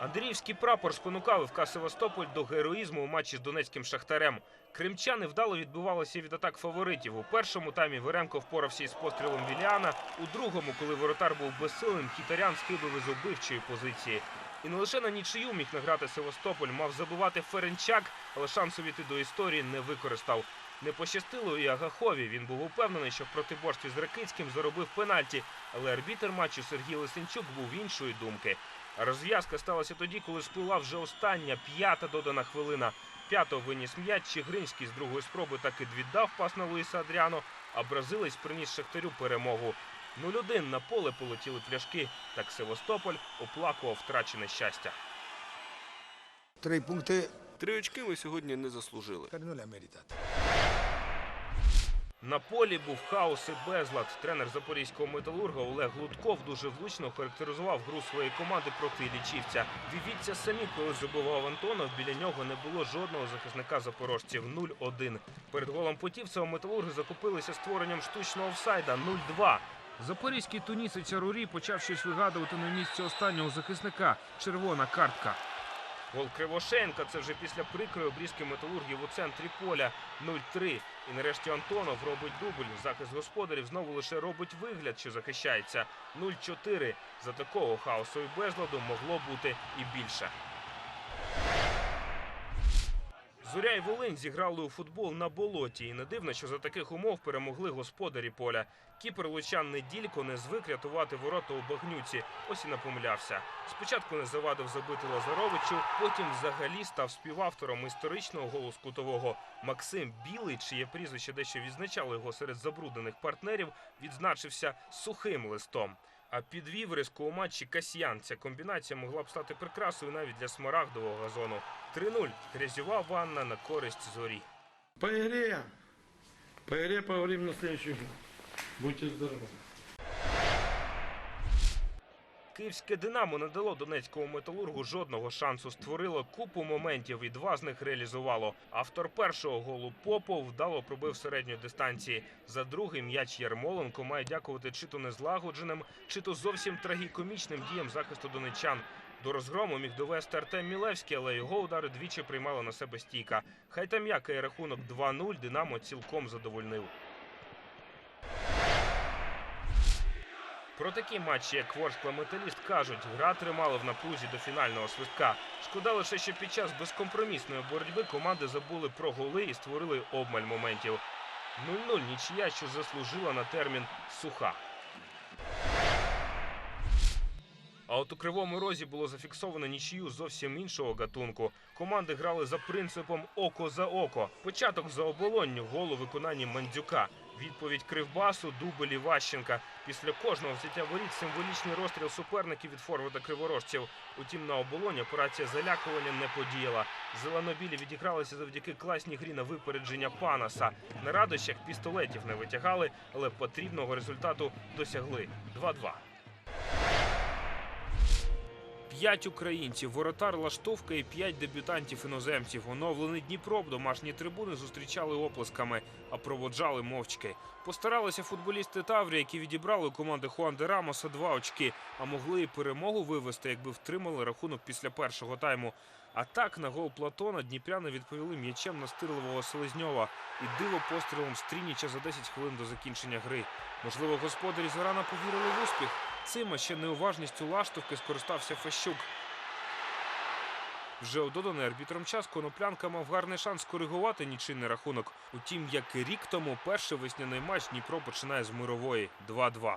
Андріївський прапор спонукав ФК Севастополь до героїзму у матчі з донецьким шахтарем. Кримчани вдало відбивалися від атак фаворитів. У першому таймі Виренко впорався із пострілом Віліана. У другому, коли воротар був безсилим, хітарян скидав із убивчої позиції. І не лише на нічию міг награти Севастополь, мав забивати Ференчак, але шансу війти до історії не використав. Не пощастило і Агахові. Він був упевнений, що в протиборстві з Ракицьким заробив пенальті, але арбітер матчу Сергій Лисенчук був іншої думки. Розв'язка сталася тоді, коли сплила вже остання п'ята додана хвилина. П'ятого виніс м'яч, Чигринський з другої спроби таки віддав пас на Луїса Адріано, а бразилець приніс Шахтарю перемогу. 0-1 на поле полетіли пляшки. Так Севастополь оплакував втрачене щастя. Tre punti Три очки ми сьогодні не заслужили. На полі був хаос і безлад. Тренер запорізького металурга Олег Лутков дуже влучно характеризував гру своєї команди проти Іллічівця. Дивіться самі, коли забивав Антонов, біля нього не було жодного захисника запорожців. 0-1. Перед голом Потівцева металурги закупилися створенням штучного офсайда 0-2. Запорізький тунісець Арурі почав щось вигадувати на місці останнього захисника. Червона картка. Гол Кривошенка це вже після прикрої обрізки металургів у центрі поля 0-3. І нарешті Антонов робить дубль. Захист господарів знову лише робить вигляд, що захищається 0-4. За такого хаосу і безладу могло бути і більше. Зоря і Волинь зіграли у футбол на болоті, і не дивно, що за таких умов перемогли господарі поля. Кіпер Лучан Неділько не звик рятувати ворота у багнюці. Ось і напомилявся. Спочатку не завадив забити Лазаровичу, потім взагалі став співавтором історичного голу з кутового. Максим Білий, чиє прізвище дещо відзначало його серед забруднених партнерів, відзначився сухим листом. А підвів риску у матчі Касьян. Ця комбінація могла б стати прикрасою навіть для смарагдового газону. 3-0. Грязьова ванна на користь зорі. По ігрі. По ігрі поговоримо на следующую. Будьте здоровы. Київське Динамо не дало донецькому металургу жодного шансу. Створило купу моментів і два з них реалізувало. Автор першого голу Попов вдало пробив середньої дистанції. За другий м'яч Ярмоленко має дякувати чи то незлагодженим, чи то зовсім трагікомічним діям захисту донечан. До розгрому міг довести Артем Мілевський, але його удари двічі приймала на себе стійка. Хай там який рахунок 2-0 Динамо цілком задовольнив. Про такі матчі, як Ворскла Металіст, кажуть, гра тримала в напрузі до фінального свистка. Шкода лише, що під час безкомпромісної боротьби команди забули про голи і створили обмаль моментів. 0-0 нічия, що заслужила на термін суха. А от у кривому розі було зафіксовано нічию зовсім іншого гатунку. Команди грали за принципом око за око. Початок за оболонню, гол у виконанні Мандзюка. Відповідь Кривбасу, дубль Іващенка. Після кожного взяття воріт символічний розстріл суперників від форварда криворожців. Утім, на оболоні операція залякування не подіяла. Зеленобілі відігралися завдяки класній грі на випередження Панаса. На радощах пістолетів не витягали, але потрібного результату досягли 2-2. П'ять українців, воротар Лаштовка і п'ять дебютантів іноземців. Оновлений Дніпро, домашні трибуни зустрічали оплесками, а проводжали мовчки. Постаралися футболісти Таврі, які відібрали у команди Хуан де Рамоса два очки, а могли і перемогу вивести, якби втримали рахунок після першого тайму. А так на гол Платона дніпряни відповіли м'ячем настирливого Селезньова і диво пострілом Стрініча за 10 хвилин до закінчення гри. Можливо, господарі зарано повірили в успіх. Цим а ще неуважністю лаштовки скористався Фещук. Вже у доданий арбітром час коноплянка мав гарний шанс коригувати нічийний рахунок. Утім, як і рік тому, перший весняний матч Дніпро починає з мирової 2-2.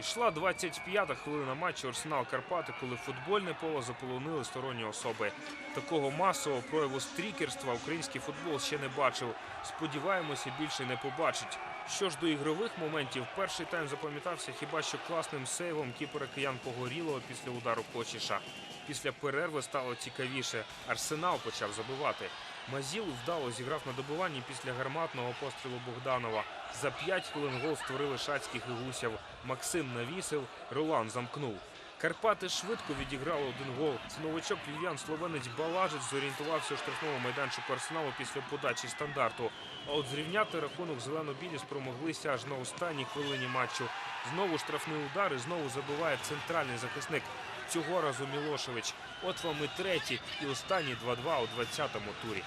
Ішла 25-та хвилина матчу Арсенал Карпати, коли футбольне поле заполонили сторонні особи. Такого масового прояву стрікерства український футбол ще не бачив. Сподіваємося, більше не побачить. Що ж до ігрових моментів, перший тайм запам'ятався хіба що класним сейвом кіпера киян Погорілого після удару Кочіша. Після перерви стало цікавіше. Арсенал почав забивати. Мазіл вдало зіграв на добиванні після гарматного пострілу Богданова. За п'ять хвилин гол створили Шацьких і гусяв. Максим навісив, Ролан замкнув. Карпати швидко відіграли один гол. Це новачок львів'ян словенець Балажець зорієнтувався у штрафному майданчику арсеналу після подачі стандарту. А от зрівняти рахунок зелено-білі спромоглися аж на останній хвилині матчу. Знову штрафний удар і знову забиває центральний захисник. Цього разу Мілошевич. От вам і третій, і останній 2-2 у 20-му турі.